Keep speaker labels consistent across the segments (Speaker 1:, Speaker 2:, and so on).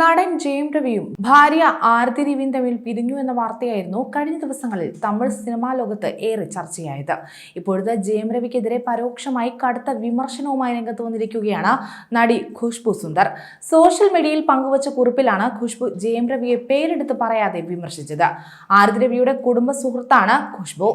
Speaker 1: നടൻ ജയം രവിയും ഭാര്യ ആർതി രവിയും തമ്മിൽ പിരിഞ്ഞു എന്ന വാർത്തയായിരുന്നു കഴിഞ്ഞ ദിവസങ്ങളിൽ തമിഴ് സിനിമാ ലോകത്ത് ഏറെ ചർച്ചയായത്. ഇപ്പോഴത്തെ ജയം രവിക്കെതിരെ പരോക്ഷമായി കടുത്ത വിമർശനവുമായി രംഗത്ത് വന്നിരിക്കുകയാണ് നടി ഖുഷ്ബു സുന്ദർ. സോഷ്യൽ മീഡിയയിൽ പങ്കുവച്ച കുറിപ്പിലാണ് ഖുഷ്ബു ജയം രവിയെ പേരെടുത്ത് പറയാതെ വിമർശിച്ചത്. ആർതി രവിയുടെ കുടുംബ സുഹൃത്താണ് ഖുഷ്ബു.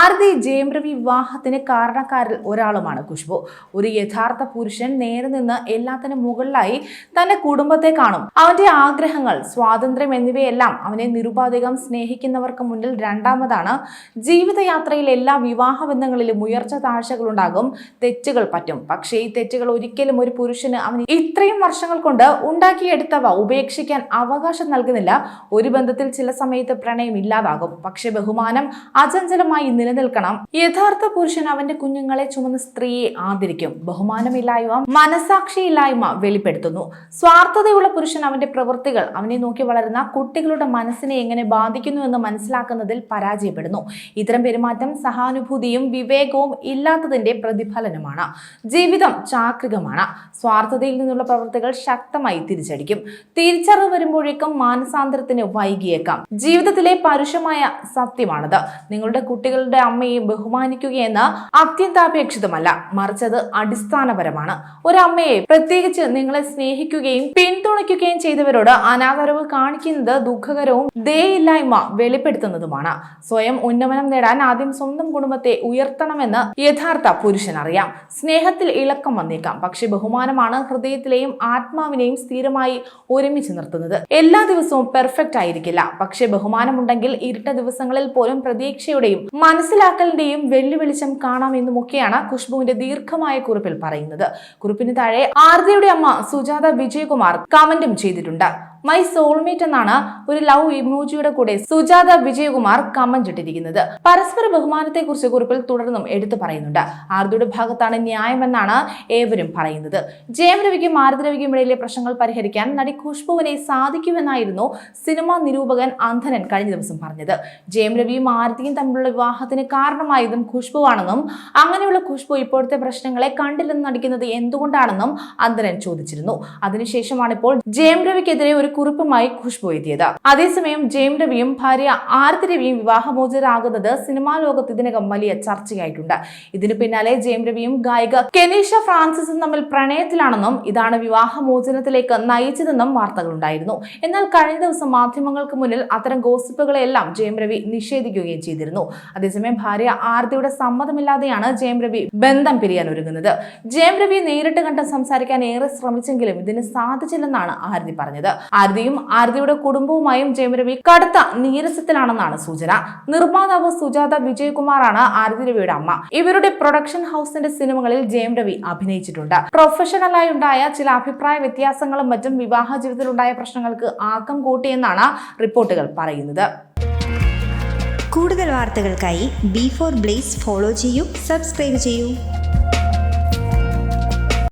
Speaker 1: ആർതി ജയം രവി വിവാഹത്തിന് കാരണക്കാരിൽ ഒരാളുമാണ് ഖുഷ്ബു. ഒരു യഥാർത്ഥ പുരുഷൻ നേരെ നിന്ന് എല്ലാത്തിനും മുകളിലായി തന്റെ കുടുംബത്തെ കാണും. അവന്റെ ആഗ്രഹങ്ങൾ സ്വാതന്ത്ര്യം എന്നിവയെല്ലാം അവനെ നിരുപാധികം സ്നേഹിക്കുന്നവർക്ക് മുന്നിൽ രണ്ടാമതാണ് ജീവിതയാത്രയിൽ എല്ലാ വിവാഹ ബന്ധങ്ങളിലും ഉയർച്ച താഴ്ചകളുണ്ടാകും തെറ്റുകൾ പറ്റും. പക്ഷേ ഈ തെറ്റുകൾ ഒരിക്കലും ഒരു പുരുഷന് അവൻ ഇത്രയും വർഷങ്ങൾ കൊണ്ട് ഉണ്ടാക്കിയെടുത്തവ ഉപേക്ഷിക്കാൻ അവകാശം നൽകുന്നില്ല. ഒരു ബന്ധത്തിൽ ചില സമയത്ത് പ്രണയം ഇല്ലാതാകും. പക്ഷെ ബഹുമാനം അചഞ്ചലമായി നിലനിൽക്കണം. യഥാർത്ഥ പുരുഷൻ അവന്റെ കുഞ്ഞുങ്ങളെ ചുമന്ന സ്ത്രീയെ ആദരിക്കും. ബഹുമാനമില്ലായ്മ മനസാക്ഷിയില്ലായ്മ വെളിപ്പെടുത്തുന്നു. സ്വാർത്ഥതയുള്ള പുരുഷൻ അവന്റെ പ്രവൃത്തികൾ അവനെ നോക്കി വളരുന്ന കുട്ടികളുടെ മനസ്സിനെ എങ്ങനെ ബാധിക്കുന്നു എന്ന് മനസ്സിലാക്കുന്നതിൽ പരാജയപ്പെടുന്നു. ഇത്തരം പെരുമാറ്റം സഹാനുഭൂതിയും വിവേകവും ഇല്ലാത്തതിന്റെ പ്രതിഫലനമാണ്. ജീവിതം ചാക്രികമാണ്. സ്വാർത്ഥതയിൽ നിന്നുള്ള പ്രവൃത്തികൾ ശക്തമായി തിരിച്ചടിക്കും. തിരിച്ചറിവ് വരുമ്പോഴേക്കും മാനസാന്തരത്തിന് വൈകിയേക്കാം. ജീവിതത്തിലെ പരുഷമായ സത്യമാണത്. നിങ്ങളുടെ കുട്ടികളുടെ അമ്മയെ ബഹുമാനിക്കുകയെന്ന് അത്യന്താപേക്ഷിതമല്ല മറിച്ചത് അടിസ്ഥാനപരമാണ്. ഒരു അമ്മയെ പ്രത്യേകിച്ച് നിങ്ങളെ സ്നേഹിക്കുകയും പിന്തുണയ്ക്കുകയും ചെയ്തവരോട് അനാദരവ് കാണിക്കുന്നത് ദുഃഖകരവും ദയയില്ലായ്മ വെളിപ്പെടുത്തുന്നതുമാണ്. സ്വയം ഉന്നമനം നേടാൻ ആദ്യം സ്വന്തം കുടുംബത്തെ ഉയർത്തണമെന്ന് യഥാർത്ഥ പുരുഷൻ അറിയാം. സ്നേഹത്തിൽ ഇളക്കം വന്നേക്കാം. പക്ഷെ ബഹുമാനമാണ് ഹൃദയത്തിലെയും ആത്മാവിനെയും സ്ഥിരമായി ഒരുമിച്ച് നിർത്തുന്നത്. എല്ലാ ദിവസവും പെർഫെക്റ്റ് ആയിരിക്കില്ല. പക്ഷെ ബഹുമാനമുണ്ടെങ്കിൽ ഇരുട്ട ദിവസങ്ങളിൽ പോലും പ്രതീക്ഷയുടെയും മനസ്സിലാക്കലിന്റെയും വെള്ളിവെളിച്ചം കാണാമെന്നുമൊക്കെയാണ് ഖുഷ്ബുവിന്റെ ദീർഘമായ കുറിപ്പിൽ പറയുന്നത്. കുറിപ്പിന് താഴെ ആർതിയുടെ അമ്മ സുജാത വിജയകുമാർ കമന്റും ചെയ്തിട്ടുണ്ട്. മൈ സോൾമേറ്റ് എന്നാണ് ഒരു ലവ് ഇമോജിയുടെ കൂടെ സുജാത വിജയകുമാർ കമന്റ് ഇട്ടിരിക്കുന്നത്. പരസ്പര ബഹുമാനത്തെ കുറിച്ച് കുറിപ്പിൽ തുടർന്നും എടുത്തു പറയുന്നുണ്ട്. ആർദിയുടെ ഭാഗത്താണ് ന്യായമെന്നാണ് ഏവരും പറയുന്നത്. ജയം രവിക്കും ആരതി രവിക്കും ഇടയിലെ പ്രശ്നങ്ങൾ പരിഹരിക്കാൻ നടി ഖുഷ്ബുവിനെ സാധിക്കുമെന്നായിരുന്നു സിനിമാ നിരൂപകൻ അന്ധനൻ കഴിഞ്ഞ ദിവസം പറഞ്ഞത്. ജയം രവിയും ആരതിയും തമ്മിലുള്ള വിവാഹത്തിന് കാരണമായതും ഖുഷ്ബുവാണെന്നും അങ്ങനെയുള്ള ഖുഷ്ബു ഇപ്പോഴത്തെ പ്രശ്നങ്ങളെ കണ്ടില്ലെന്ന് നടിക്കുന്നത് എന്തുകൊണ്ടാണെന്നും അന്ധനൻ ചോദിച്ചിരുന്നു. അതിനുശേഷമാണ് ഇപ്പോൾ ജയം രവിക്കെതിരെ ഒരു കുറിപ്പുമായി ഖുഷ്ബു എത്തിയത് അതേസമയം ജയം രവിയും ഭാര്യ ആരതി രവിയും വിവാഹമോചിതരാകുന്നത് സിനിമാ ലോകത്ത് ഇതിനകം വലിയ ചർച്ചയായിട്ടുണ്ട്. ഇതിനു പിന്നാലെ ജയം രവിയും ഗായിക കെനീഷ ഫ്രാൻസിസും തമ്മിൽ പ്രണയത്തിലാണെന്നും ഇതാണ് വിവാഹമോചനത്തിലേക്ക് നയിച്ചതെന്നും വാർത്തകളുണ്ടായിരുന്നു. എന്നാൽ കഴിഞ്ഞ ദിവസം മാധ്യമങ്ങൾക്ക് മുന്നിൽ അത്തരം ഗോസിപ്പുകളെല്ലാം ജയം രവി നിഷേധിക്കുകയും ചെയ്തിരുന്നു. അതേസമയം ഭാര്യ ആരതിയുടെ സമ്മതമില്ലാതെയാണ് ജയം രവി ബന്ധം പിരിയാൻ ഒരുങ്ങുന്നത്. ജയം രവി നേരിട്ട് കണ്ട് സംസാരിക്കാൻ ഏറെ ശ്രമിച്ചെങ്കിലും ഇതിന് സാധിച്ചില്ലെന്നാണ് ആരതി പറഞ്ഞത്. ആരതിയും ആരതിയുടെ കുടുംബവുമായും ജയമരവി കടുത്ത നീരസത്തിലാണെന്നാണ് സൂചന. നിർമ്മാതാവ് സുജാത വിജയകുമാറാണ് ആരതി രവിയുടെ അമ്മ. ഇവരുടെ പ്രൊഡക്ഷൻ ഹൗസിന്റെ സിനിമകളിൽ ജയം രവി അഭിനയിച്ചിട്ടുണ്ട്. പ്രൊഫഷണലായി ഉണ്ടായ ചില അഭിപ്രായ വ്യത്യാസങ്ങളും മറ്റും വിവാഹ ജീവിതത്തിലുണ്ടായ പ്രശ്നങ്ങൾക്ക് ആക്കം കൂട്ടിയെന്നാണ് റിപ്പോർട്ടുകൾ പറയുന്നത്.
Speaker 2: കൂടുതൽ വാർത്തകൾക്കായി ബി ഫോർ ബ്ലേസ് ഫോളോ ചെയ്യൂ സബ്സ്ക്രൈബ് ചെയ്യൂ.